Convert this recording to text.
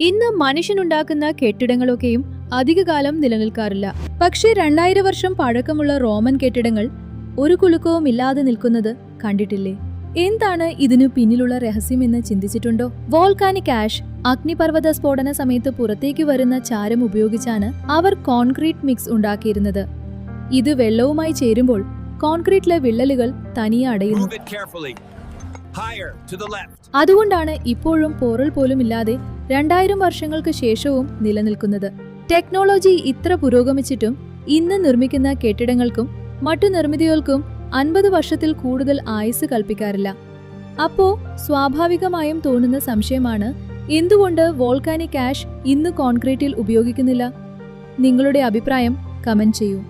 ഇന്ന് മനുഷ്യനുണ്ടാക്കുന്ന കെട്ടിടങ്ങളൊക്കെയും അധികകാലം നിലനിൽക്കാറില്ല. പക്ഷേ രണ്ടായിരം വർഷം പഴക്കമുള്ള റോമൻ കെട്ടിടങ്ങൾ ഒരു കുലുക്കവും ഇല്ലാതെ നിൽക്കുന്നത് കണ്ടിട്ടില്ലേ? എന്താണ് ഇതിനു പിന്നിലുള്ള രഹസ്യം എന്ന് ചിന്തിച്ചിട്ടുണ്ടോ? വോൾക്കാനിക് ആഷ് അഗ്നിപർവത സ്ഫോടന സമയത്ത് പുറത്തേക്ക് വരുന്ന ചാരം ഉപയോഗിച്ചാണ് അവർ കോൺക്രീറ്റ് മിക്സ് ഉണ്ടാക്കിയിരുന്നത്. ഇത് വെള്ളവുമായി ചേരുമ്പോൾ കോൺക്രീറ്റിലെ വിള്ളലുകൾ തനിയെ അടയുന്നു. അതുകൊണ്ടാണ് ഇപ്പോഴും പോറൽ പോലും ഇല്ലാതെ രണ്ടായിരം വർഷങ്ങൾക്ക് ശേഷവും നിലനിൽക്കുന്നത്. ടെക്നോളജി ഇത്ര പുരോഗമിച്ചിട്ടും ഇന്ന് നിർമ്മിക്കുന്ന കെട്ടിടങ്ങൾക്കും മറ്റു നിർമ്മിതികൾക്കും അൻപത് വർഷത്തിൽ കൂടുതൽ ആയുസ് കൽപ്പിക്കാറില്ല. അപ്പോ സ്വാഭാവികമായും തോന്നുന്ന സംശയമാണ് എന്തുകൊണ്ട് വോൾക്കാനിക് ആഷ് ഇന്ന് കോൺക്രീറ്റിൽ ഉപയോഗിക്കുന്നില്ല? നിങ്ങളുടെ അഭിപ്രായം കമന്റ് ചെയ്യൂ.